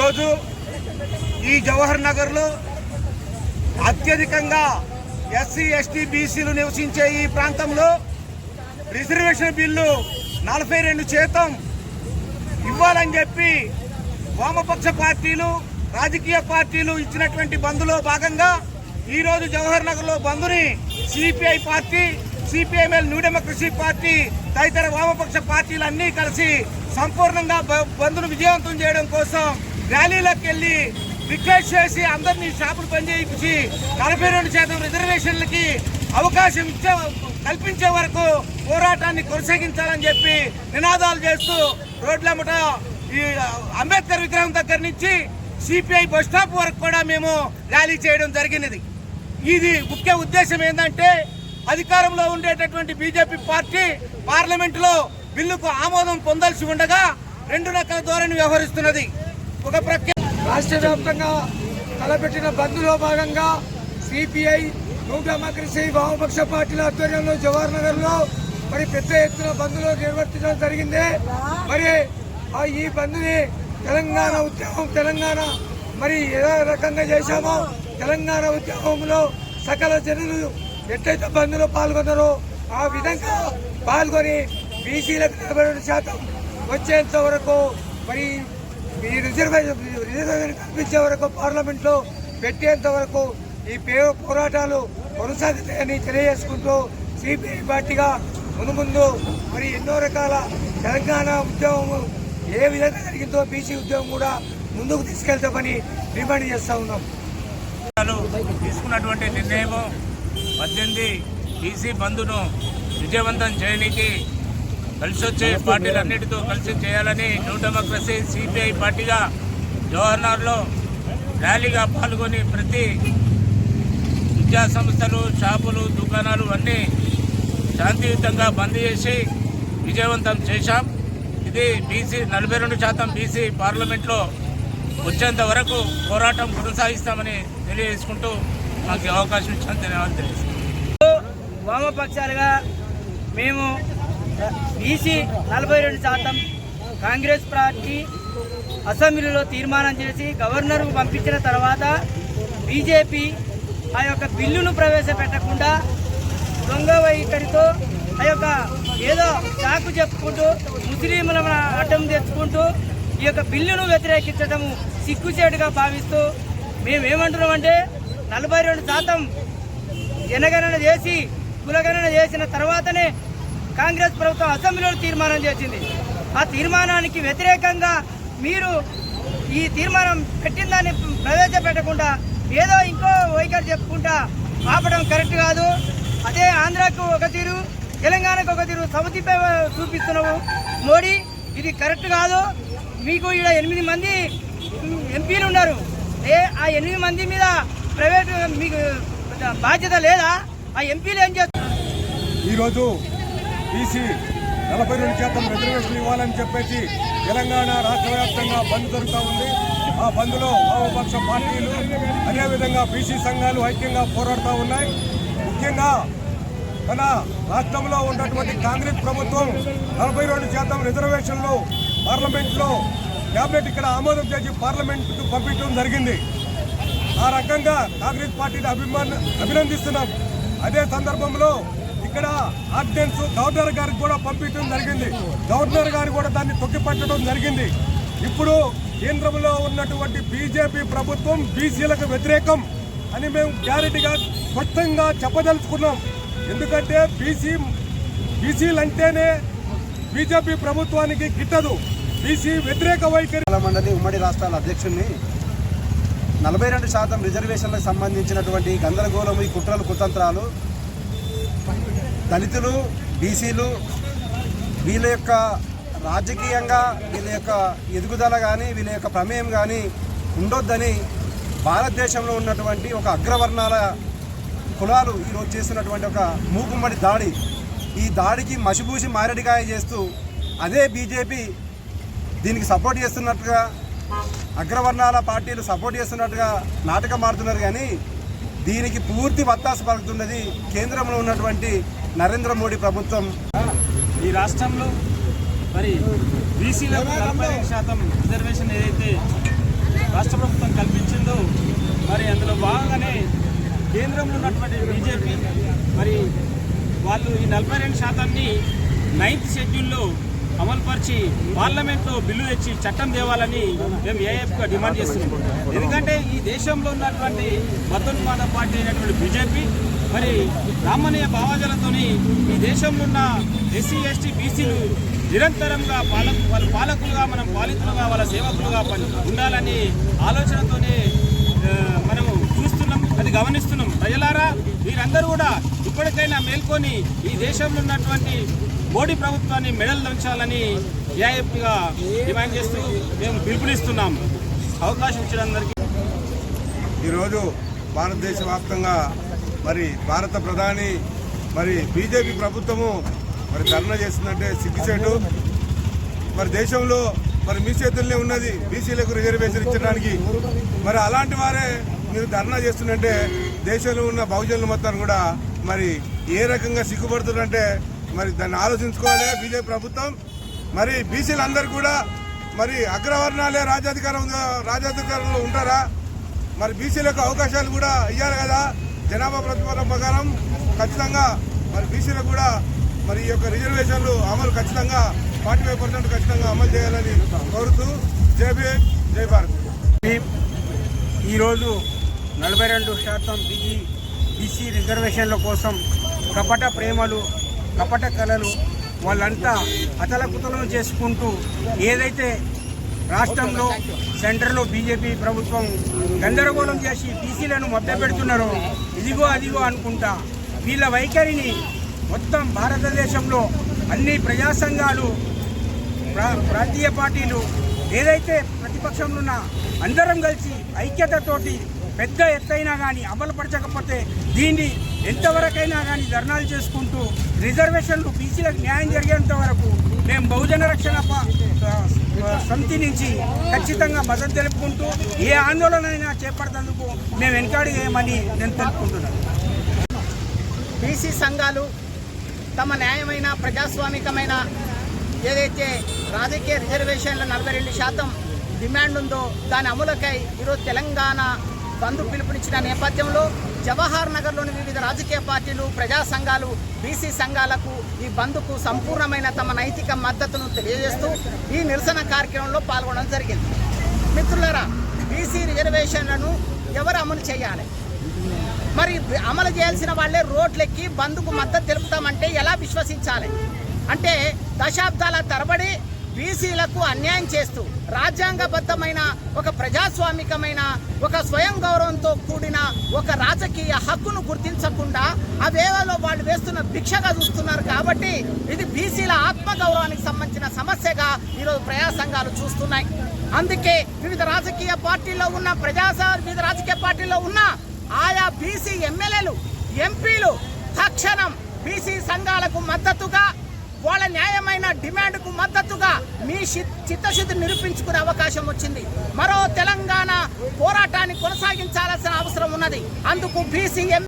ఈరోజు ఈ జవహర్ నగర్లో అత్యధికంగా ఎస్సీ ఎస్టీ బీసీలు నివసించే ఈ ప్రాంతంలో రిజర్వేషన్ బిల్లు నలభై రెండు శాతం ఇవ్వాలని చెప్పి వామపక్ష పార్టీలు రాజకీయ పార్టీలు ఇచ్చినటువంటి బంద్లో భాగంగా ఈరోజు జవహర్ నగర్లో బంద్ని CPI party CPIML New Democracy party తదితర వామపక్ష పార్టీలు అన్నీ కలిసి సంపూర్ణంగా బ- బంద్ను విజయవంతం చేయడం కోసం ర్యాలీలకు వెళ్ళి రిక్వెస్ట్ చేసి అందరినీ షాపులు పనిచేయించి నలభై రెండు శాతం రిజర్వేషన్లకి అవకాశం ఇచ్చే కల్పించే వరకు పోరాటాన్ని కొనసాగించాలని చెప్పి నినాదాలు చేస్తూ రోడ్లమ్మట ఈ అంబేద్కర్ విగ్రహం దగ్గర నుంచి సిపిఐ బస్ స్టాప్ వరకు కూడా మేము ర్యాలీ చేయడం జరిగినది. ఇది ముఖ్య ఉద్దేశం ఏంటంటే అధికారంలో ఉండేటటువంటి బీజేపీ పార్టీ పార్లమెంటులో బిల్లుకు ఆమోదం పొందాల్సి ఉండగా రెండు రకాల ధోరణి వ్యవహరిస్తున్నది. ఒక ప్రఖ్య రాష్ట్ర వ్యాప్తంగా తలపెట్టిన బంద్లో భాగంగా సిపిఐ న్యూ డెమోక్రసీ వామపక్ష పార్టీల ఆధ్వర్యంలో జవహర్ నగర్లో మరి పెద్ద ఎత్తున బంద్లో నిర్వర్తించడం జరిగింది. మరి ఆ ఈ బంద్ని తెలంగాణ ఉద్యమం తెలంగాణ మరి ఏ రకంగా చేశామో తెలంగాణ ఉద్యమంలో సకల జనులు ఎట్లయితే బంద్లో పాల్గొన్నారో ఆ విధంగా పాల్గొని బీసీలకు నలభై శాతం వచ్చేంత వరకు మరి ఈ రిజర్వేషన్ రిజర్వేషన్ కల్పించే వరకు పార్లమెంట్లో పెట్టేంత వరకు ఈ పోరాటాలు కొనసాగుతాయని తెలియజేసుకుంటూ సిపిఐ పార్టీగా ముందు ముందు మరి ఎన్నో రకాల తెలంగాణ ఉద్యమం ఏ విధంగా జరిగిందో బీసీ ఉద్యమం కూడా ముందుకు తీసుకెళ్తామని డిమాండ్ చేస్తా ఉన్నాం. తీసుకున్నటువంటి నిర్ణయము పద్దెనిమిది బీసీ బంధును విజయవంతం చేయడానికి కలిసి వచ్చే పార్టీలన్నిటితో కలిసి చేయాలని న్యూ డెమోక్రసీ సిపిఐ పార్టీగా జవహర్లాల్లో ర్యాలీగా పాల్గొని ప్రతి విద్యా సంస్థలు షాపులు దుకాణాలు అన్నీ శాంతియుతంగా బంద్ చేసి విజయవంతం చేశాం. ఇది బీసీ నలభై రెండు శాతం బీసీ పార్లమెంట్లో వచ్చేంత వరకు పోరాటం కొనసాగిస్తామని తెలియజేసుకుంటూ మాకు అవకాశం ఇచ్చాను ధన్యవాదాలు తెలియజేస్తాం వామపక్షాలుగా మేము బీసీ నలభై రెండు శాతం కాంగ్రెస్ పార్టీ అసెంబ్లీలో తీర్మానం చేసి గవర్నర్కు పంపించిన తర్వాత బీజేపీ ఆ యొక్క బిల్లును ప్రవేశపెట్టకుండా దొంగ వైఖరితో ఆ యొక్క ఏదో చాకు చెప్పుకుంటూ ముస్లింలను అడ్డం తెచ్చుకుంటూ ఈ యొక్క బిల్లును వ్యతిరేకించడం సిగ్గుచేటుగా భావిస్తూ మేమేమంటున్నామంటే నలభై రెండు శాతం జనగణన చేసి కులగణన చేసిన తర్వాతనే కాంగ్రెస్ ప్రభుత్వం అసెంబ్లీలో తీర్మానం చేసింది. ఆ తీర్మానానికి వ్యతిరేకంగా మీరు ఈ తీర్మానం పెట్టిన దాన్ని ప్రవేశపెట్టకుండా ఏదో ఇంకో వైఖరి చెప్పుకుంటా ఆపడం కరెక్ట్ కాదు. అదే ఆంధ్రాకు ఒక తీరు తెలంగాణకు ఒక తీరు సమితిపై చూపిస్తున్నావు మోడీ. ఇది కరెక్ట్ కాదు. మీకు ఇక్కడ ఎనిమిది మంది ఎంపీలు ఉన్నారు. ఏ ఆ ఎనిమిది మంది మీద ప్రైవేట్ మీకు బాధ్యత లేదా? ఆ ఎంపీలు ఏం చేస్తారు? ఈరోజు బీసీ నలభై రెండు శాతం రిజర్వేషన్ ఇవ్వాలని చెప్పేసి తెలంగాణ రాష్ట్ర వ్యాప్తంగా బంద్ జరుగుతూ ఉంది. ఆ బంద్లో వామపక్ష పార్టీలు అదేవిధంగా బీసీ సంఘాలు ఐక్యంగా పోరాడుతూ ఉన్నాయి. ముఖ్యంగా మన రాష్ట్రంలో ఉన్నటువంటి కాంగ్రెస్ ప్రభుత్వం నలభై రెండు శాతం రిజర్వేషన్లు పార్లమెంట్లో క్యాబినెట్ ఇక్కడ ఆమోదం చేసి పార్లమెంట్కు పంపించడం జరిగింది. ఆ రకంగా కాంగ్రెస్ పార్టీని అభిమాన అభినందిస్తున్నాం. అదే సందర్భంలో ఇక్కడ ఆర్డినెన్స్ గవర్నర్ గారికి కూడా పంపించడం జరిగింది. గవర్నర్ గారు కూడా దాన్ని తొక్కిపట్టడం జరిగింది. ఇప్పుడు కేంద్రంలో ఉన్నటువంటి బీజేపీ ప్రభుత్వం బీసీలకు వ్యతిరేకం అని మేము క్లారిటీగా స్పష్టంగా చెప్పదలుచుకున్నాం. ఎందుకంటే బీసీ బీసీలంటేనే బీజేపీ ప్రభుత్వానికి గిట్టదు. బీసీ వ్యతిరేక వైఖరి మండలి ఉమ్మడి రాష్ట్రాల అధ్యక్షుడిని నలభై రెండు శాతం రిజర్వేషన్లకు సంబంధించినటువంటి గందరగోళం ఈ కుట్రలు కుతంత్రాలు దళితులు బీసీలు వీళ్ళ యొక్క రాజకీయంగా వీళ్ళ యొక్క ఎదుగుదల కానీ వీళ్ళ యొక్క ప్రమేయం కానీ ఉండొద్దని భారతదేశంలో ఉన్నటువంటి ఒక అగ్రవర్ణాల కులాలు ఈరోజు చేస్తున్నటువంటి ఒక మూకుమ్మడి దాడి. ఈ దాడికి మసిబూసి మారడికాయ చేస్తూ అదే బీజేపీ దీనికి సపోర్ట్ చేస్తున్నట్టుగా అగ్రవర్ణాల పార్టీలు సపోర్ట్ చేస్తున్నట్టుగా నాటకం ఆడుతున్నారు కానీ దీనికి పూర్తి వత్తాసు పలుకుతున్నది కేంద్రంలో ఉన్నటువంటి నరేంద్ర మోడీ ప్రభుత్వం ఈ రాష్ట్రంలో మరి బీసీలకు నలభై ఐదు శాతం రిజర్వేషన్ ఏదైతే రాష్ట్ర ప్రభుత్వం కల్పించిందో మరి అందులో భాగంగానే కేంద్రంలో ఉన్నటువంటి బీజేపీ మరి వాళ్ళు ఈ నలభై రెండు శాతాన్ని నైన్త్ షెడ్యూల్లో అమలుపరిచి పార్లమెంట్లో బిల్లు తెచ్చి చట్టం తేవాలని మేము ఏఎఫ్గా డిమాండ్ చేస్తున్నాం. ఎందుకంటే ఈ దేశంలో ఉన్నటువంటి మతోన్మాద పార్టీ అయినటువంటి బీజేపీ మరి రామనీయ భావాజాలతోని ఈ దేశంలో ఉన్న ఎస్సీ ఎస్టీ బీసీలు నిరంతరంగా పాలక వాళ్ళ పాలకులుగా మనం పాలితులుగా వాళ్ళ సేవకులుగా పని- ఉండాలని ఆలోచనతోనే మనము చూస్తున్నాం అది గమనిస్తున్నాం. ప్రజలారా మీరందరూ కూడా ఇప్పటికైనా మేల్కొని ఈ దేశంలో ఉన్నటువంటి మోడీ ప్రభుత్వాన్ని మెడల్ దంచాలని ఏఐఎఫ్గా డిమాండ్ చేస్తూ మేము పిలుపునిస్తున్నాం. అవకాశం ఇచ్చిన అందరికీ ఈరోజు భారతదేశ వ్యాప్తంగా మరి భారత ప్రధాని మరి బీజేపీ ప్రభుత్వము మరి ధర్నా చేస్తుందంటే సిగ్గుచేటు మరి దేశంలో మరి మీ చేతుల్లోనే ఉన్నది బీసీలకు రిజర్వేషన్ ఇచ్చడానికి. మరి అలాంటి వారే మీరు ధర్నా చేస్తుందంటే దేశంలో ఉన్న బహుజనులు మొత్తం కూడా మరి ఏ రకంగా సిగ్గుపడుతున్నారంటే మరి దాన్ని ఆలోచించుకోవాలి బీజేపీ ప్రభుత్వం. మరి బీసీలందరూ కూడా మరి అగ్రవర్ణాలే రాజ్యాధికారం రాజ్యాధికారంలో ఉంటారా? మరి బీసీలకు అవకాశాలు కూడా ఇవ్వాలి కదా. జనాభా ప్రతిపాదన ప్రకారం ఖచ్చితంగా మరి బీసీలకు కూడా మరి ఈ యొక్క రిజర్వేషన్లు అమలు ఖచ్చితంగా ఫార్టీ ఫైవ్ పర్సెంట్ ఖచ్చితంగా అమలు చేయాలని కోరుతూ జై జై భారత్. ఈరోజు నలభై రెండు శాతం బీజీ బీసీ రిజర్వేషన్ల కోసం కపట ప్రేమలు కపట కళలు వాళ్ళంతా అతలకుతలం చేసుకుంటూ ఏదైతే రాష్ట్రంలో సెంటర్లో బీజేపీ ప్రభుత్వం గందరగోళం చేసి బీసీలను మభ్యపెడుతున్నారు ఇదిగో అదిగో అనుకుంటా. వీళ్ళ వైఖరిని మొత్తం భారతదేశంలో అన్ని ప్రజా సంఘాలు ప్రా- ప్రాంతీయ పార్టీలు ఏదైతే ప్రతిపక్షంలో అందరం కలిసి ఐక్యతతోటి పెద్ద ఎత్తైనా కానీ అమలుపరచకపోతే దీన్ని ఎంతవరకైనా కానీ ధర్నాలు చేసుకుంటూ రిజర్వేషన్లు బీసీలకు న్యాయం జరిగేంత వరకు మేము బహుజన రక్షణ సమితి నుంచి ఖచ్చితంగా మద్దతు తెలుపుకుంటూ ఏ ఆందోళన చేపడతందుకు మేము వెనకాడి చేయమని నేను తెలుపుకుంటున్నాను. బీసీ సంఘాలు తమ న్యాయమైన ప్రజాస్వామికమైన ఏదైతే రాజకీయ రిజర్వేషన్ల నలభై రెండు శాతం డిమాండ్ ఉందో దాని అమలుకై ఈరోజు తెలంగాణ బంధు పిలుపునిచ్చిన నేపథ్యంలో జవహర్ నగర్లోని వివిధ రాజకీయ పార్టీలు ప్రజా సంఘాలు బీసీ సంఘాలకు ఈ బంద్కు సంపూర్ణమైన తమ నైతిక మద్దతును తెలియజేస్తూ ఈ నిరసన కార్యక్రమంలో పాల్గొనడం జరిగింది. మిత్రులరా బీసీ రిజర్వేషన్లను ఎవరు అమలు చేయాలి? మరి అమలు చేయాల్సిన వాళ్ళే రోడ్లెక్కి బంద్కు మద్దతు తెలుపుతామంటే ఎలా విశ్వసించాలి? అంటే దశాబ్దాల తరబడి బీసీలకు అన్యాయం చేస్తూ రాజ్యాంగబద్ధమైన ఒక ప్రజాస్వామికమైన ఒక స్వయం గౌరవంతో కూడిన ఒక రాజకీయ హక్కును గుర్తించకుండా అవేవలో వాళ్ళు వేస్తున్న భిక్షగా చూస్తున్నారు కాబట్టి ఇది బీసీల ఆత్మగౌరవానికి సంబంధించిన సమస్యగా ఈరోజు ప్రజా సంఘాలు చూస్తున్నాయి. అందుకే వివిధ రాజకీయ పార్టీల్లో ఉన్న ప్రజా వివిధ రాజకీయ పార్టీల్లో ఉన్న ఆయా బీసీ ఎమ్మెల్యేలు ఎంపీలు తక్షణం బీసీ సంఘాలకు మద్దతుగా వాళ్ళ న్యాయమైన డిమాండ్కు మద్దతుగా మీ చిత్తశుద్ధి నిరూపించుకునే అవకాశం వచ్చింది. మరో తెలంగాణ పోరాటాన్ని కొనసాగించాల్సిన అవసరం ఉన్నది. అందుకు బీసీఎం